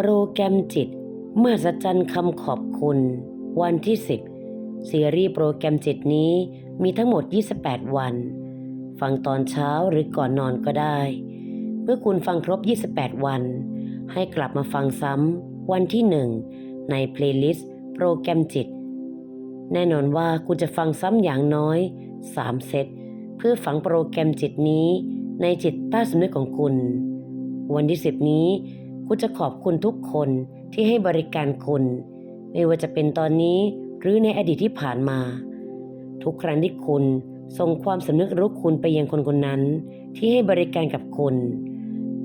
โปรแกรมจิตมหัศจรรย์คำขอบคุณ วันที่ 10 ซีรีส์โปรแกรมจิตนี้มีทั้งหมด 28 วัน ฟังตอนเช้าหรือก่อนนอนก็ได้ เมื่อคุณฟังครบ 28 วัน ให้กลับมาฟังซ้ำวันที่ 1 ในเพลย์ลิสต์โปรแกรมจิต แน่นอนว่าคุณจะฟังซ้ำอย่างน้อย 3 เซต เพื่อฝังโปรแกรมจิตนี้ในจิตใต้สำนึกของคุณ วันที่ 10 นี้ คุณจะขอบคุณทุกคนที่ให้บริการคุณ ไม่ว่าจะเป็นตอนนี้หรือในอดีตที่ผ่านมา ทุกครั้งที่คุณส่งความสำนึกรู้คุณไปยังคนคนนั้น ที่ให้บริการกับคุณ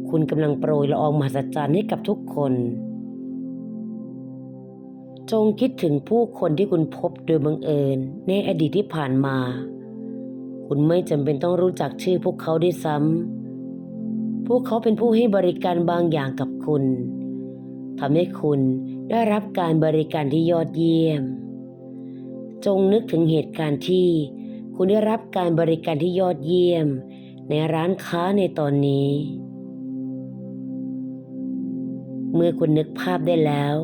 คุณกำลังโปรยละอองมหัศจรรย์ให้กับทุกคน จงคิดถึงผู้คนที่คุณพบโดยบังเอิญ ในอดีตที่ผ่านมา คุณไม่จำเป็นต้องรู้จักชื่อพวกเขาด้วยซ้ำพวกเขาเป็นผู้ให้บริการบางอย่างกับ คุณทำให้คุณได้รับการบริการที่ยอดเยี่ยม จงนึกถึงเหตุการณ์ที่ คุณได้รับการบริการที่ยอดเยี่ยม ในร้านค้าในตอนนี้ เมื่อคุณนึกภาพได้แล้ว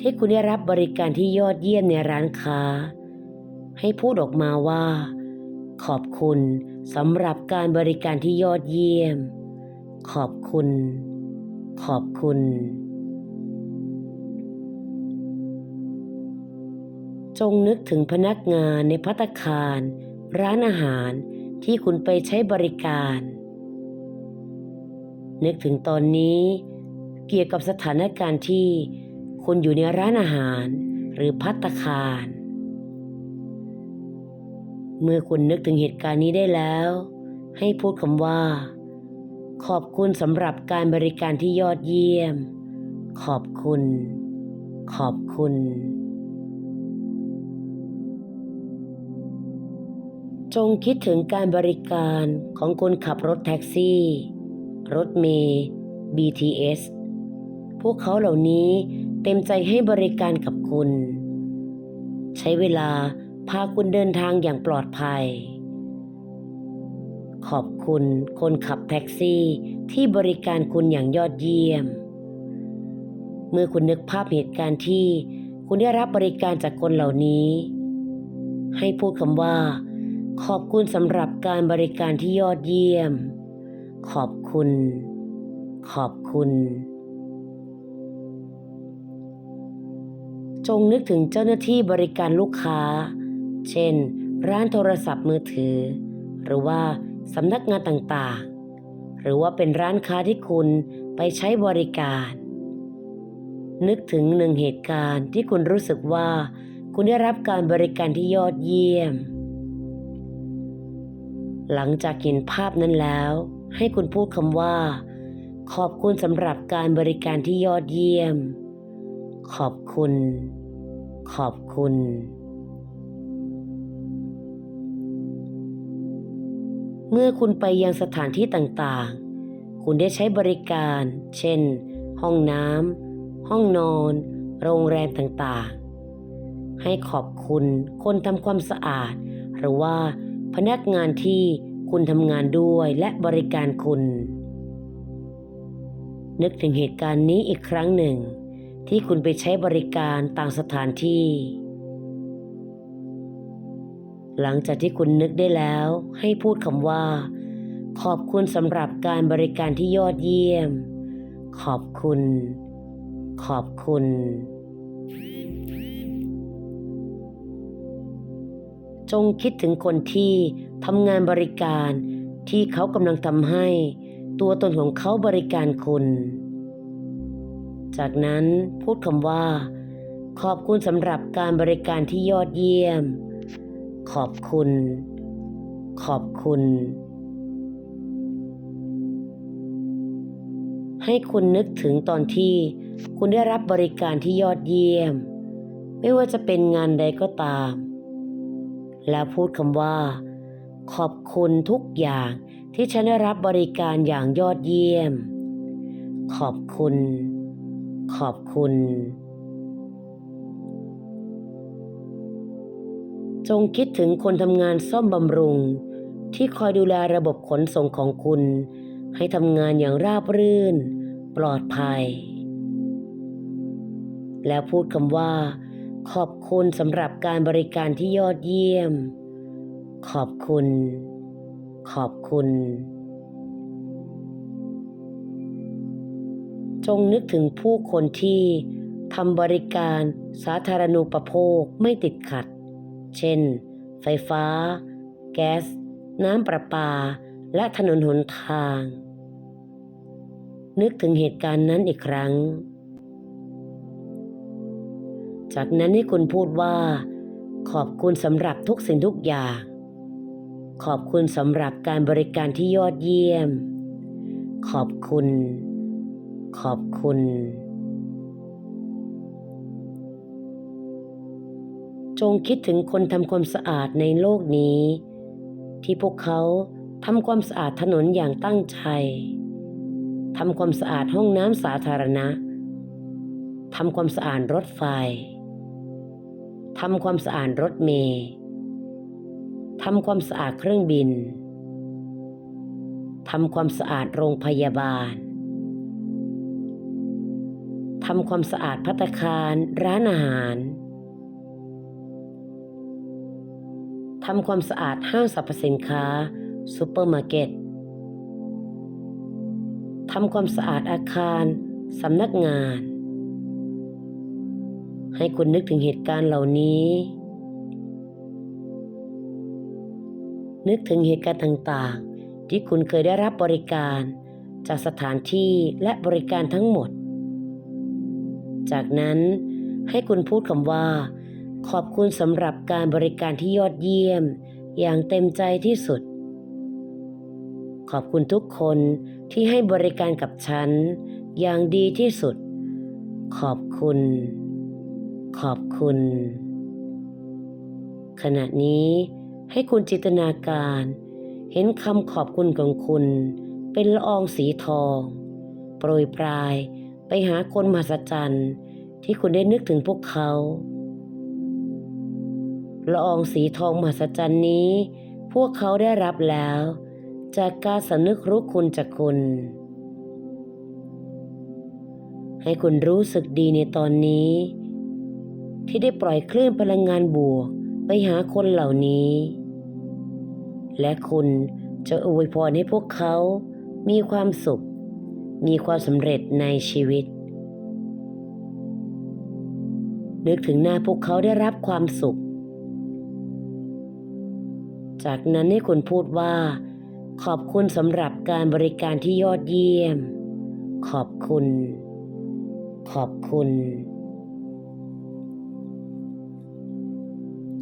ที่คุณได้รับบริการที่ยอดเยี่ยมในร้านค้า ให้พูดออกมาว่า ขอบคุณสำหรับการบริการที่ยอดเยี่ยม ขอบคุณ ขอบคุณ จงนึกถึงพนักงานในพัตคาร ร้านอาหารที่คุณไปใช้บริการ นึกถึงตอนนี้ เกี่ยวกับสถานการณ์ที่คุณอยู่ในร้านอาหารหรือพัตคาร เมื่อคุณนึกถึงเหตุการณ์นี้ได้แล้ว ให้พูดคำว่า ขอบคุณสำหรับการบริการที่ยอดเยี่ยม ขอบคุณ ขอบคุณ จงคิดถึงการบริการของคนขับรถแท็กซี่ รถเมล์ BTS พวกเขาเหล่านี้เต็มใจให้บริการกับคุณ ใช้เวลาพาคุณเดินทางอย่างปลอดภัย ขอบคุณคนขับแท็กซี่ที่บริการคุณอย่างยอดเยี่ยม เมื่อคุณนึกภาพเหตุการณ์ที่คุณได้รับบริการจากคนเหล่านี้ ให้พูดคำว่า ขอบคุณสำหรับการบริการที่ยอดเยี่ยม ขอบคุณ ขอบคุณ จงนึกถึงเจ้าหน้าที่บริการลูกค้า เช่น ร้านโทรศัพท์มือถือ หรือว่า สำนักงานต่างๆ หรือว่าเป็นร้านค้าที่คุณไปใช้บริการ นึกถึงหนึ่งเหตุการณ์ที่คุณรู้สึกว่า คุณได้รับการบริการที่ยอดเยี่ยม หลังจากเห็นภาพนั้นแล้ว ให้คุณพูดคำว่า ขอบคุณสำหรับการบริการที่ยอดเยี่ยม ขอบคุณ ขอบคุณ เมื่อคุณไปยังสถานที่ต่างๆ คุณได้ใช้บริการ เช่น ห้องน้ำ ห้องนอน โรงแรมต่างๆ ให้ขอบคุณคนทำความสะอาด หรือว่าพนักงานที่คุณทำงานด้วยและบริการคุณ นึกถึงเหตุการณ์นี้อีกครั้งหนึ่ง ที่คุณไปใช้บริการต่างสถานที่ หลังจากที่คุณนึกได้แล้ว ให้พูดคำว่า ขอบคุณสำหรับการบริการที่ยอดเยี่ยม ขอบคุณ ขอบคุณ จงคิดถึงคนที่ทำงานบริการที่เขากำลังทำให้ ตัวตนของเขาบริการคุณ จากนั้นพูดคำว่า ขอบคุณสำหรับการบริการที่ยอดเยี่ยม ขอบคุณ ขอบคุณ ให้คุณนึกถึงตอนที่คุณได้รับบริการที่ยอดเยี่ยม ไม่ว่าจะเป็นงานใดก็ตาม แล้วพูดคำว่า ขอบคุณทุกอย่างที่ฉันได้รับบริการอย่างยอดเยี่ยม ขอบคุณ ขอบคุณ จงคิดถึงคนทำงานซ่อมบำรุง ที่คอยดูแลระบบขนส่งของคุณ ให้ทำงานอย่างราบรื่น ปลอดภัย แล้วพูดคำว่า ขอบคุณสำหรับการบริการที่ยอดเยี่ยม ขอบคุณ ขอบคุณ จงนึกถึงผู้คนที่ทำบริการสาธารณูปโภคไม่ติดขัด เช่น ไฟฟ้า แก๊ส น้ำประปา และถนนหนทาง นึกถึงเหตุการณ์นั้นอีกครั้ง จากนั้นให้คุณพูดว่า ขอบคุณสำหรับทุกสิ่งทุกอย่าง ขอบคุณสำหรับการบริการที่ยอดเยี่ยม ขอบคุณ ขอบคุณ จงคิดถึงคนทำความสะอาดในโลกนี้ ที่พวกเขาทำความสะอาดถนนอย่างตั้งใจทำความสะอาดห้องน้ำสาธารณะทำความสะอาดรถไฟทำความสะอาดรถเมล์ทำความสะอาดเครื่องบินทำความสะอาดโรงพยาบาลทำความสะอาดพัตคารร้านอาหาร ทำความสะอาดห้างสรรพสินค้าซูเปอร์มาร์เก็ตทำความสะอาดอาคารสำนักงาน ให้คุณนึกถึงเหตุการณ์เหล่านี้ นึกถึงเหตุการณ์ต่างๆ ที่คุณเคยได้รับบริการ จากสถานที่และบริการทั้งหมด จากนั้นให้คุณพูดคำว่า ขอบคุณสำหรับการบริการที่ยอดเยี่ยม อย่างเต็มใจที่สุด ขอบคุณทุกคนที่ให้บริการกับฉัน อย่างดีที่สุด ขอบคุณ ขอบคุณ ขณะนี้ให้คุณจินตนาการ เห็นคำขอบคุณของคุณ เป็นละอองสีทอง โปรยปลายไปหาคนมหัศจรรย์ที่คุณได้นึกถึงพวกเขา ละอองสีทองมหัศจรรย์นี้ พวกเขาได้รับแล้ว จากการสำนึกรู้คุณจากคุณ ให้คุณรู้สึกดีในตอนนี้ ที่ได้ปล่อยคลื่นพลังงานบวกไปหาคนเหล่านี้ และคุณจะอวยพรให้พวกเขา มีความสุข มีความสำเร็จในชีวิต นึกถึงหน้าพวกเขาได้รับความสุข จากนั้นให้คุณพูดว่า ขอบคุณสำหรับการบริการที่ยอดเยี่ยม ขอบคุณ ขอบคุณ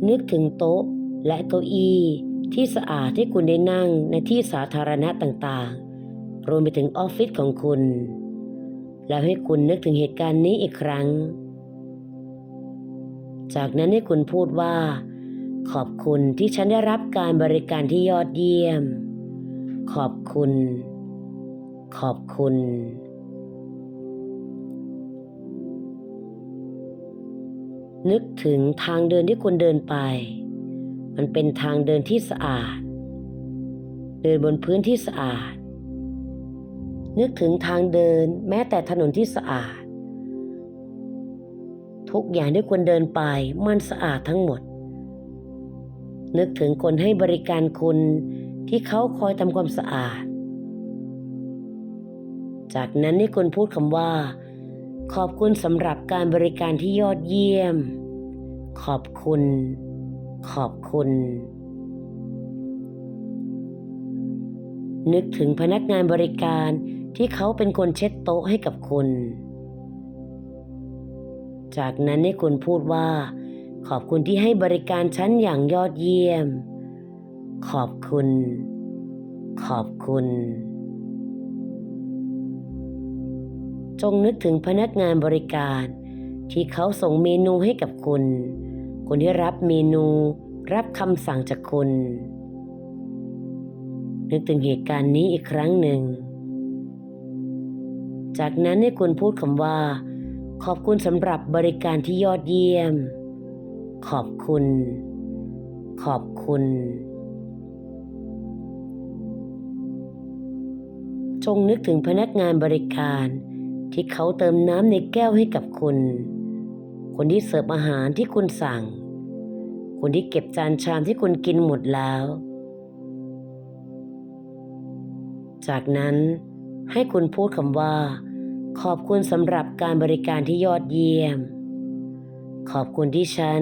นึกถึงโต๊ะและเก้าอี้ที่สะอาดที่คุณได้นั่งในที่สาธารณะต่างๆ รวมไปถึงออฟฟิศของคุณ แล้วให้คุณนึกถึงเหตุการณ์นี้อีกครั้ง จากนั้นให้คุณพูดว่า ขอบคุณที่ฉันได้รับการบริการที่ยอดเยี่ยม ขอบคุณ ขอบคุณ นึกถึงทางเดินที่คุณเดินไป มันเป็นทางเดินที่สะอาด เดินบนพื้นที่สะอาด นึกถึงทางเดินแม้แต่ถนนที่สะอาด ทุกอย่างที่คุณเดินไปมันสะอาดทั้งหมด นึกถึงคนให้บริการคุณที่เขาคอยทำความสะอาด จากนั้นให้คุณพูดคำว่า ขอบคุณสำหรับการบริการที่ยอดเยี่ยม ขอบคุณ ขอบคุณ นึกถึงพนักงานบริการที่เขาเป็นคนเช็ดโต๊ะให้กับคุณ จากนั้นให้คุณพูดว่า ขอบคุณที่ให้บริการฉันอย่างยอดเยี่ยม ขอบคุณ ขอบคุณ จงนึกถึงพนักงานบริการ ที่เขาส่งเมนูให้กับคุณ คนที่รับเมนู รับคำสั่งจากคุณ นึกถึงเหตุการณ์นี้อีกครั้งหนึ่ง จากนั้นให้คุณพูดคำว่า ขอบคุณสำหรับบริการที่ยอดเยี่ยม ขอบคุณ ขอบคุณ จงนึกถึงพนักงานบริการที่เขาเติมน้ำในแก้วให้กับคุณ คนที่เสิร์ฟอาหารที่คุณสั่ง คนที่เก็บจานชามที่คุณกินหมดแล้ว จากนั้นให้คุณพูดคำว่า ขอบคุณสำหรับการบริการที่ยอดเยี่ยม ขอบคุณที่ฉัน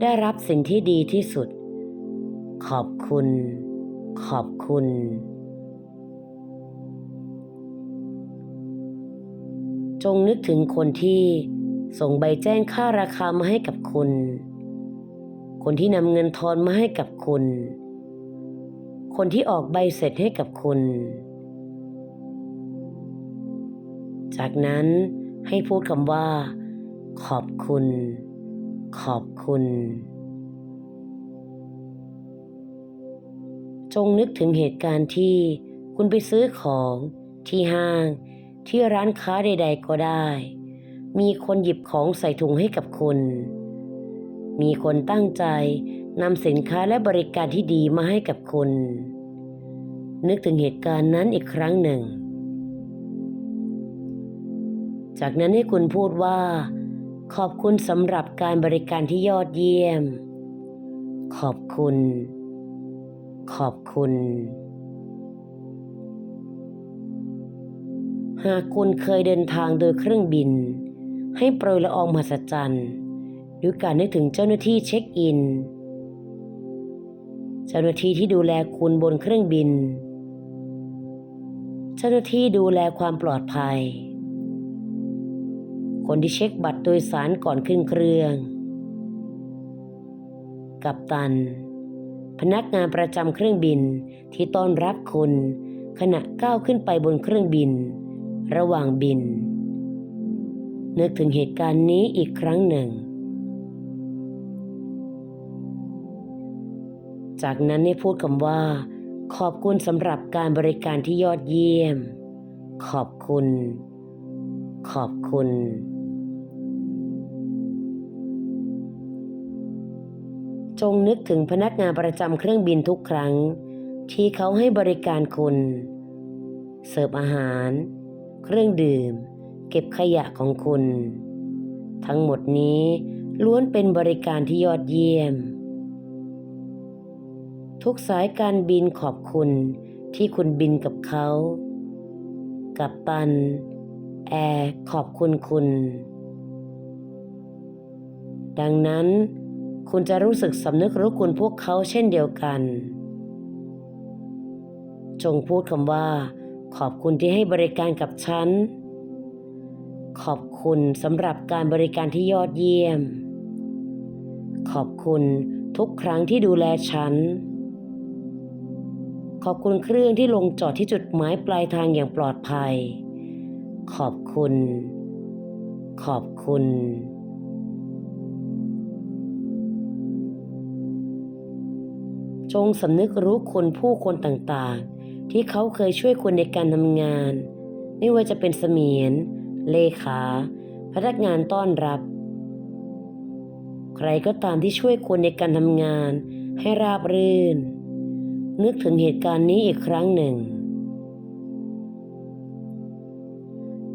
ได้รับสิ่งที่ดีที่สุด ขอบคุณ ขอบคุณ จงนึกถึงคนที่ส่งใบแจ้งค่าราคามาให้กับคุณ คนที่นำเงินทอนมาให้กับคุณ คนที่ออกใบเสร็จให้กับคุณ จากนั้นให้พูดคำว่า ขอบคุณ ขอบคุณ จงนึกถึงเหตุการณ์ที่คุณไปซื้อของที่ห้าง ที่ร้านค้าใด ๆ ก็ได้ มีคนหยิบของใส่ถุงให้กับคุณ มีคนตั้งใจนำสินค้าและบริการที่ดีมาให้กับคุณ นึกถึงเหตุการณ์นั้นอีกครั้งหนึ่ง จากนั้นให้คุณพูดว่า ขอบคุณสำหรับการบริการที่ยอดเยี่ยม ขอบคุณ ขอบคุณ หากคุณเคยเดินทางโดยเครื่องบิน ให้โปรยละอองมหัศจรรย์ด้วยการนึกถึงเจ้าหน้าที่เช็คอิน เจ้าหน้าที่ที่ดูแลคุณบนเครื่องบิน เจ้าหน้าที่ดูแลความปลอดภัย คนที่เช็คบัตรโดยสารก่อนขึ้นเครื่อง กัปตัน พนักงานประจำเครื่องบินที่ต้อนรับคุณขณะก้าวขึ้นไปบนเครื่องบิน ระหว่างบิน นึกถึงเหตุการณ์นี้อีกครั้งหนึ่ง จากนั้นให้พูดคำว่า ขอบคุณสำหรับการบริการที่ยอดเยี่ยม ขอบคุณ ขอบคุณ จงนึกถึงพนักงานประจำเครื่องบินทุกครั้ง ที่เขาให้บริการคุณ เสิร์ฟอาหาร เครื่องดื่ม เก็บขยะของคุณ ทั้งหมดนี้ล้วนเป็นบริการที่ยอดเยี่ยม ทุกสายการบินขอบคุณที่คุณบินกับเขา กับตัน แอร์ขอบคุณคุณ ดังนั้น คุณจะรู้สึกสำนึกรู้คุณพวกเขาเช่นเดียวกัน จงพูดคำว่า ขอบคุณที่ให้บริการกับฉัน ขอบคุณสำหรับการบริการที่ยอดเยี่ยม ขอบคุณทุกครั้งที่ดูแลฉัน ขอบคุณเครื่องที่ลงจอดที่จุดหมายปลายทางอย่างปลอดภัย ขอบคุณ ขอบคุณ จงสำนึกรู้คุณผู้คนต่างๆ ที่เขาเคยช่วยคุณในการทำงาน ไม่ว่าจะเป็นเสมียน เลขา พนักงานต้อนรับ ใครก็ตามที่ช่วยคุณในการทำงาน ให้ราบรื่น นึกถึงเหตุการณ์นี้อีกครั้งหนึ่ง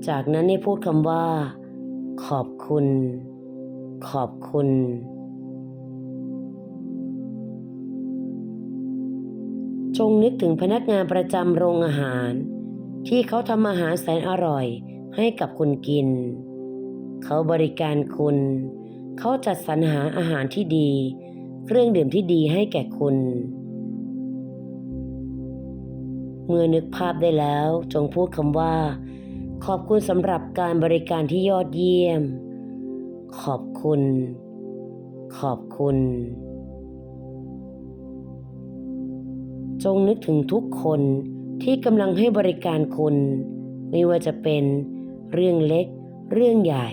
จากนั้นให้พูดคำว่า ขอบคุณ ขอบคุณ จงนึกถึงพนักงานประจำโรงอาหาร ที่เขาทำอาหารแสนอร่อยให้กับคุณกิน เขาบริการคุณ เขาจัดสรรหาอาหารที่ดี เครื่องดื่มที่ดีให้แก่คุณ เมื่อนึกภาพได้แล้วจงพูดคำว่า ขอบคุณสำหรับการบริการที่ยอดเยี่ยม ขอบคุณ ขอบคุณ จงนึกถึงทุกคนที่กำลังให้บริการคุณ ไม่ว่าจะเป็นเรื่องเล็ก เรื่องใหญ่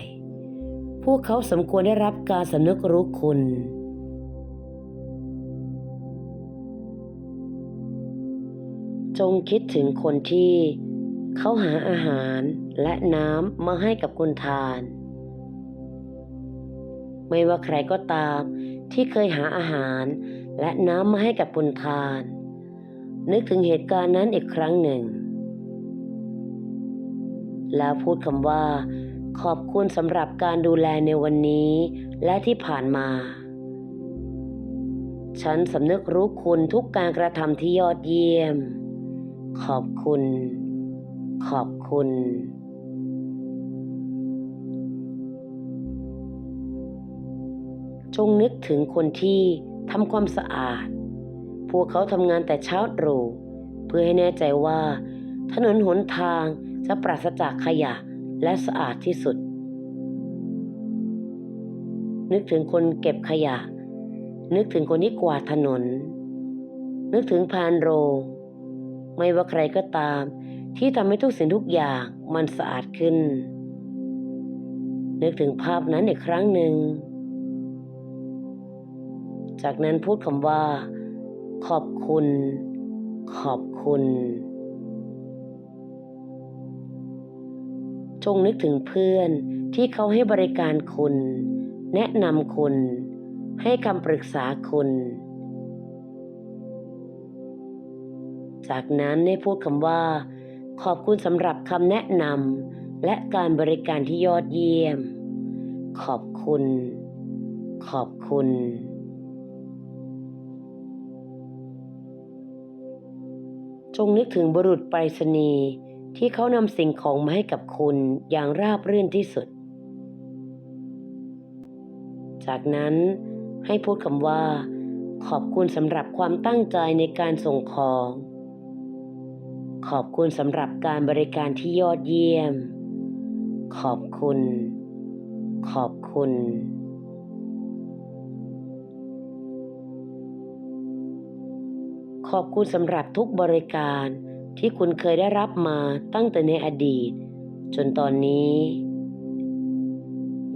พวกเขาสมควรได้รับการสำนึกรู้คุณ จงคิดถึงคนที่เขาหาอาหารและน้ำมาให้กับคุณทาน ไม่ว่าใครก็ตามที่เคยหาอาหารและน้ำมาให้กับคุณทาน นึกถึงเหตุการณ์นั้นอีกครั้งหนึ่ง แล้วพูดคำว่า ขอบคุณสำหรับการดูแลในวันนี้ และที่ผ่านมา ฉันสำนึกรู้คุณทุกการกระทำที่ยอดเยี่ยม ขอบคุณ ขอบคุณจงนึกถึงคนที่ทำความสะอาด พวกเขาทำงานแต่เช้าตรู่เพื่อให้แน่ใจว่า ถนนหนทางจะปราศจากขยะและสะอาดที่สุด นึกถึงคนเก็บขยะ นึกถึงคนที่กวาดถนน นึกถึงพานโรง ไม่ว่าใครก็ตาม ที่ทำให้ทุกสิ่งทุกอย่างมันสะอาดขึ้น นึกถึงภาพนั้นอีกครั้งหนึ่ง จากนั้นพูดคำว่า ขอบคุณ ขอบคุณ จงนึกถึงเพื่อนที่เขาให้บริการคุณ แนะนำคุณ ให้คำปรึกษาคุณ จากนั้นได้พูดคำว่า ขอบคุณสำหรับคำแนะนำและการบริการที่ยอดเยี่ยม ขอบคุณ ขอบคุณ จงนึกถึงบุรุษไปรษณีย์ที่เขานำสิ่งของมาให้กับคุณอย่างราบรื่นที่สุด จากนั้นให้พูดคำว่า ขอบคุณสำหรับความตั้งใจในการส่งของ ขอบคุณสำหรับการบริการที่ยอดเยี่ยม ขอบคุณ ขอบคุณ ขอบคุณสำหรับทุกบริการที่คุณเคยได้รับมาตั้งแต่ในอดีต จนตอนนี้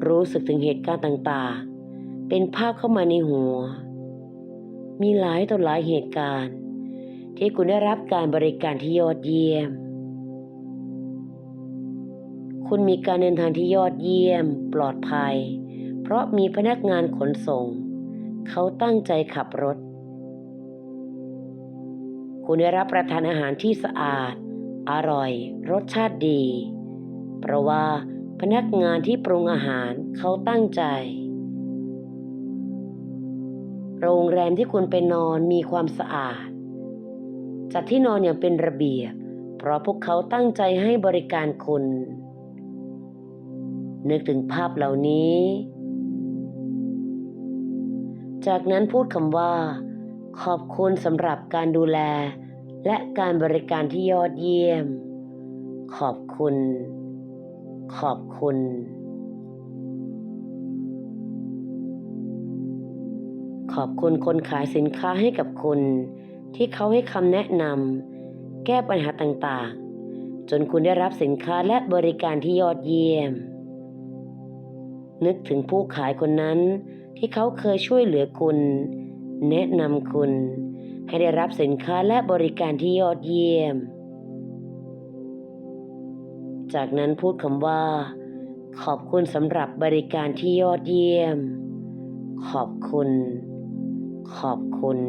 รู้สึกถึงเหตุการณ์ต่างๆ เป็นภาพเข้ามาในหัว มีหลายต่อหลายเหตุการณ์ ที่คุณได้รับการบริการที่ยอดเยี่ยม คุณมีการเดินทางที่ยอดเยี่ยม ปลอดภัย เพราะมีพนักงานขนส่ง เขาตั้งใจขับรถ คุณได้รับประทานอาหารที่สะอาด อร่อย รสชาติดี เพราะว่าพนักงานที่ปรุงอาหารเขาตั้งใจ โรงแรมที่คุณไปนอนมีความสะอาด จัดที่นอนอย่างเป็นระเบียบ เพราะพวกเขาตั้งใจให้บริการคุณ นึกถึงภาพเหล่านี้ จากนั้นพูดคำว่า ขอบคุณสำหรับการดูแล และการบริการที่ยอดเยี่ยม ขอบคุณ ขอบคุณ ขอบคุณคนขายสินค้าให้กับคุณ ที่เขาให้คำแนะนำแก้ปัญหาต่างๆ จนคุณได้รับสินค้าและบริการที่ยอดเยี่ยม นึกถึงผู้ขายคนนั้นที่เขาเคยช่วยเหลือคุณ แนะนำคุณ ให้ได้รับสินค้าและบริการที่ยอดเยี่ยม จากนั้นพูดคำว่า ขอบคุณสำหรับบริการที่ยอดเยี่ยม ขอบคุณ ขอบคุณ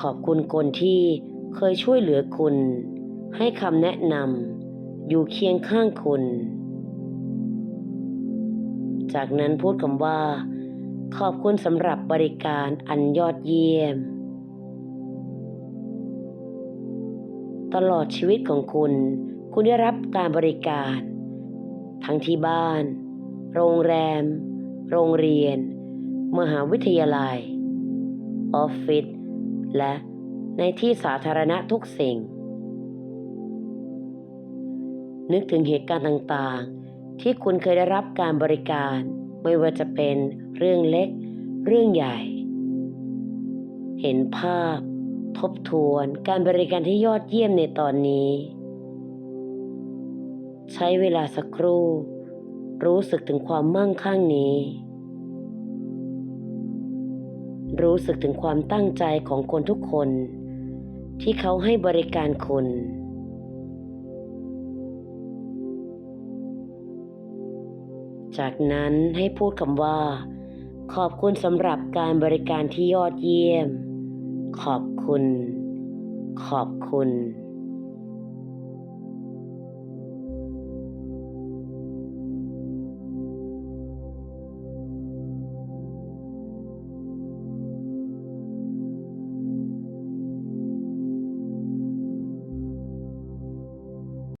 ขอบคุณคนที่เคยช่วยเหลือคุณ ให้คำแนะนำอยู่เคียงข้างคุณ จากนั้นพูดคำว่า ขอบคุณสำหรับบริการอันยอดเยี่ยม ตลอดชีวิตของคุณ คุณได้รับการบริการ ทั้งที่บ้าน โรงแรม โรงเรียน มหาวิทยาลัย ออฟฟิศ และในที่สาธารณะทุกสิ่ง นึกถึงเหตุการณ์ต่างๆ ที่คุณเคยได้รับการบริการ ไม่ว่าจะเป็นเรื่องเล็ก เรื่องใหญ่ เห็นภาพ ทบทวนการบริการที่ยอดเยี่ยมในตอนนี้ ใช้เวลาสักครู่ รู้สึกถึงความมั่งคั่งนี้ รู้สึกถึงความตั้งใจของคนทุกคน ที่เขาให้บริการคุณ จากนั้นให้พูดคำว่า ขอบคุณสำหรับการบริการที่ยอดเยี่ยม ขอบคุณ ขอบคุณ